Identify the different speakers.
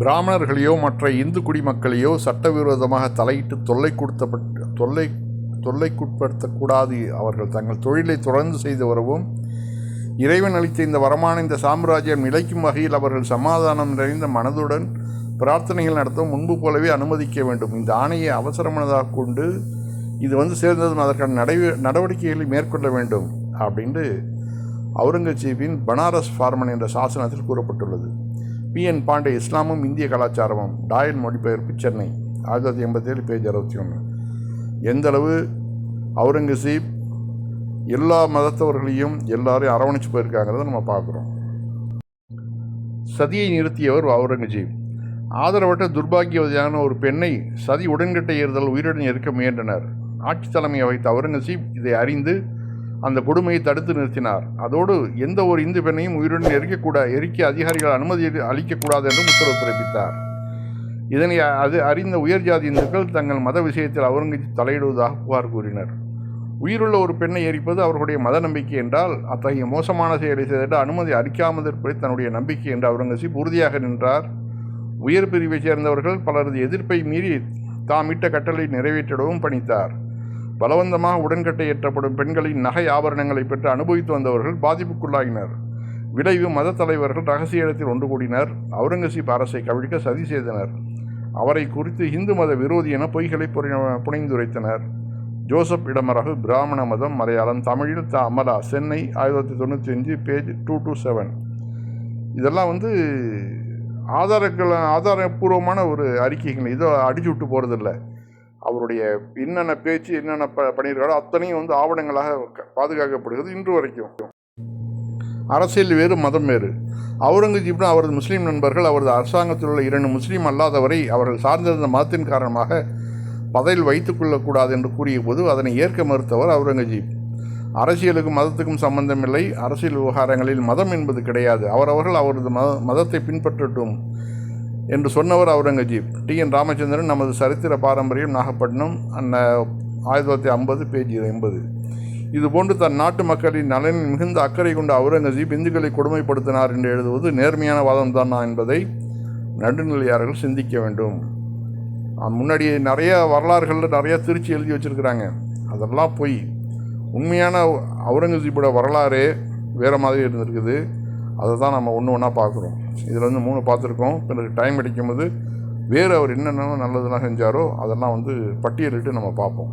Speaker 1: பிராமணர்களையோ மற்ற இந்து குடிமக்களையோ சட்டவிரோதமாக தலையிட்டு தொல்லை கொடுத்தப்பட்டு தொல்லை தொல்லைக்குட்படுத்தக்கூடாது. அவர்கள் தங்கள் தொழிலை தொடர்ந்து செய்து வரவும் இறைவன் அளித்த இந்த வரமான இந்த சாம்ராஜ்யம் நிலைக்கும் வகையில் அவர்கள் சமாதானம் நிறைந்த மனதுடன் பிரார்த்தனைகள் நடத்தவும் முன்பு போலவே அனுமதிக்க வேண்டும். இந்த ஆணையை அவசரமானதாக கொண்டு இது வந்து சேர்ந்ததும் அதற்கான நடை நடவடிக்கைகளை மேற்கொள்ள வேண்டும் அப்படின்ட்டு அவுரங்கசீபின் பனாரஸ் ஃபார்மன் என்ற சாசனத்தில் கூறப்பட்டுள்ளது. பி என் பாண்டே இஸ்லாமும் இந்திய கலாச்சாரமும். டாயன் மொழிபெயர்ப்பு சென்னை ஆயிரத்தி தொள்ளாயிரத்தி எண்பத்தேழு பேஜ் அறுபத்தி ஒன்று. எந்தளவு அவுரங்கசீப் எல்லா மதத்தவர்களையும் எல்லாரையும் அரவணைச்சு போயிருக்காங்கிறத நம்ம பார்க்குறோம். சதியை நிறுத்தியவர் அவுரங்கசீப். ஆதரவற்ற துர்பாகியவதியான ஒரு பெண்ணை சதி உடன்கட்டை ஏறுதல் உயிருடன் இருக்க முயன்றனர். ஆட்சி தலைமையை வைத்த அவுரங்கசீப் இதை அறிந்து அந்த கொடுமையை தடுத்து நிறுத்தினார். அதோடு எந்த ஒரு இந்து பெண்ணையும் உயிருடன் எரிக்கக்கூட எரிக்க அதிகாரிகள் அனுமதி அளிக்கக்கூடாது என்றும் உத்தரவு பிறப்பித்தார். இதனை அது அறிந்த உயர் ஜாதி இந்துக்கள் தங்கள் மத விஷயத்தில் அவுரங்கசீப் தலையிடுவதாக புகார் கூறினர். உயிருள்ள ஒரு பெண்ணை எரிப்பது அவர்களுடைய மத நம்பிக்கை என்றால் அத்தகைய மோசமான செயலை செய்திட அனுமதி அளிக்காமல் இருப்பதை தன்னுடைய நம்பிக்கை என்று அவுரங்கசீப் உறுதியாக நின்றார். உயர் பிரிவைச் சேர்ந்தவர்கள் பலரது எதிர்ப்பை மீறி தாம் இட்ட கட்டளை நிறைவேற்றிடவும் பணித்தார். பலவந்தமாக உடன்கட்டை ஏற்றப்படும் பெண்களின் நகை ஆபரணங்களை பெற்று அனுபவித்து வந்தவர்கள் பாதிப்புக்குள்ளாகினர். விளைவு மத தலைவர்கள் ரகசிய இடத்தில் ஒன்று கூடினர். அவுரங்கசீப் அரசை கவிழ்க்க சதி செய்தனர். அவரை குறித்து இந்து மத விரோதி என பொய்களை புனை- புனைந்துரைத்தனர். ஜோசப் இடமரகு பிராமண மதம் மலையாளம் தமிழில் த அமலா சென்னை ஆயிரத்தி தொண்ணூற்றி அஞ்சு பேஜ் டூ டூ செவன். இதெல்லாம் வந்து ஆதாரங்கள் ஆதாரபூர்வமான ஒரு அறிக்கைகள். இதோ அடிச்சு விட்டு போகிறதில்ல அவருடைய என்னென்ன பேச்சு என்னென்ன ப பண்ணியிருக்காரோ அத்தனையும் வந்து ஆவணங்களாக பாதுகாக்கப்படுகிறது இன்று வரைக்கும். அரசியல் வேறு மதம் வேறு. அவுரங்கசீப்னு அவரது முஸ்லீம் நண்பர்கள் அவரது அரசாங்கத்தில் உள்ள இரண்டு முஸ்லீம் அல்லாதவரை அவர்கள் சார்ந்திருந்த மதத்தின் காரணமாக பதவியில் வைத்துக் கொள்ளக்கூடாது என்று கூறிய போது அதனை ஏற்க மறுத்தவர் அவுரங்கஜீப் அரசியலுக்கும் மதத்துக்கும் சம்பந்தமில்லை. அரசியல் விவகாரங்களில் மதம் என்பது கிடையாது. அவரவர்கள் அவரது மத மதத்தை பின்பற்றட்டும். என்று சொன்னவர் அவுரங்கசீப். டி. என். ராமச்சந்திரன் நமது சரித்திர பாரம்பரியம் நாகப்பட்டினம் அன்ன ஆயிரத்தி தொள்ளாயிரத்தி ஐம்பது பேஜ் எண்பது. இதுபோன்று தன் நாட்டு மக்களின் நலனில் மிகுந்த அக்கறை கொண்ட அவுரங்கசீப் இந்துக்களை கொடுமைப்படுத்தினார் என்று எழுதுவது நேர்மையான வாதம் தானா என்பதை நடுநிலையாளர்கள் சிந்திக்க வேண்டும். முன்னாடியே முன்னாடி நிறைய வரலாறுகளில் நிறைய திருச்சி எழுதி வச்சுருக்கிறாங்க. அதெல்லாம் பொய் உண்மையான அவுரங்கசீப்போட வரலாறே வேறு மாதிரி இருந்திருக்குது. அதை தான் நம்ம ஒன்று ஒன்றா பார்க்குறோம். இதில் வந்து மூணு பார்த்துருக்கோம். பிறகு டைம் கிடைக்கும்போது வேறு அவர் என்னென்ன நல்லதெல்லாம் செஞ்சாரோ அதெல்லாம் வந்து பட்டியலிட்டு நம்ம பார்ப்போம்.